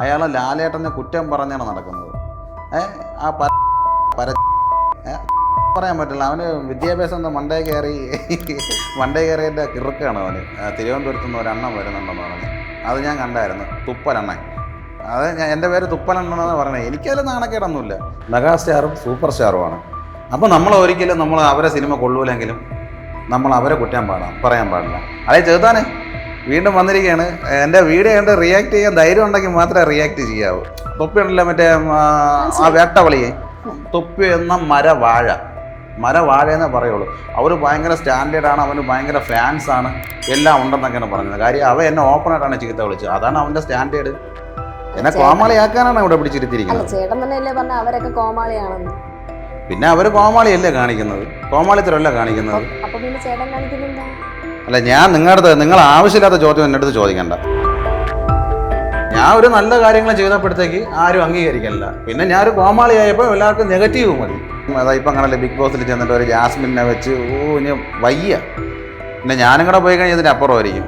അയാൾ ലാലേട്ടനെ കുറ്റം പറഞ്ഞാണ് നടക്കുന്നത്. ആ പര പര പറയാൻ പറ്റില്ല. അവന് വിദ്യാഭ്യാസം എന്താ മണ്ടേ കയറി മണ്ടേ കയറിയതിന്റെ കിറുക്കാണ് അവന്. തിരുവനന്തപുരത്ത് നിന്ന് ഒരെണ്ണം വരുന്നുണ്ടെന്ന് പറഞ്ഞു. അത് ഞാൻ കണ്ടായിരുന്നു. തുപ്പലെണ്ണൻ. അത് ഞാൻ എന്റെ പേര് തുപ്പലെണ്ണെന്ന് പറഞ്ഞത് എനിക്കതിൽ നാണക്കേടൊന്നുമില്ല മെഗാസ്റ്റാറും സൂപ്പർ സ്റ്റാറുമാണ് അപ്പോൾ നമ്മൾ ഒരിക്കലും നമ്മൾ അവരെ സിനിമ കൊള്ളൂലെങ്കിലും നമ്മൾ അവരെ കുറ്റാൻ പാടാം. പറയാൻ പാടില്ല. അതേ ചെറുതാനെ. വീണ്ടും വന്നിരിക്കുകയാണ്. എന്റെ വീഡിയോ കണ്ട് റിയാക്ട് ചെയ്യാൻ ധൈര്യം ഉണ്ടെങ്കിൽ മാത്രമേ റിയാക്ട് ചെയ്യാവൂ. തൊപ്പി ഉണ്ടല്ലോ മറ്റേ ആ, വേട്ടവളിയെ? തൊപ്പി എന്ന മരവാഴ. മരവാഴ എന്നേ പറയുള്ളൂ. അവർ ഭയങ്കര സ്റ്റാൻഡേർഡാണ് അവന് ഭയങ്കര ഫാൻസ് ആണ്. എല്ലാം ഉണ്ടെന്നൊക്കെയാണ് പറഞ്ഞത്. കാര്യം അവ എന്നെ ഓപ്പണായിട്ടാണ് ചീത്ത വിളിച്ചത്. അതാണ് അവന്റെ സ്റ്റാൻഡേർഡ് എന്നെ കോമാളിയാക്കാനാണ് അവിടെ പിടിച്ചിരുത്തിയിരിക്കുന്നത്. ചേട്ടൻ തന്നെയല്ലേ പറഞ്ഞ അവരൊക്കെ കോമാളിയാണെന്ന്. പിന്നെ അവർ കോമാളിയല്ലേ കാണിക്കുന്നത്? കോമാളിത്തരമല്ല കാണിക്കുന്നത്? അപ്പൊ പിന്നെ ചേട്ടൻ കാണിക്കുന്നില്ല അല്ല ഞാൻ നിങ്ങളുടെ നിങ്ങൾ ആവശ്യമില്ലാത്ത ചോദ്യം എന്റെ അടുത്ത് ചോദിക്കണ്ട. ഞാൻ ഒരു നല്ല കാര്യങ്ങൾ ചെയ്തപ്പോഴത്തേക്ക് ആരും അംഗീകരിക്കില്ല പിന്നെ ഞാൻ ഒരു കോമാളിയായപ്പോൾ എല്ലാവർക്കും നെഗറ്റീവ് മതി. അതാ ഇപ്പം അങ്ങനല്ലേ ബിഗ് ബോസിൽ ചെന്നിട്ട് ഒരു ജാസ്മിനെ വെച്ച് ഓ ഇനി വയ്യ. പിന്നെ ഞാനും കൂടെ പോയി കഴിഞ്ഞാൽ ഇതിന് അപ്പുറമായിരിക്കും.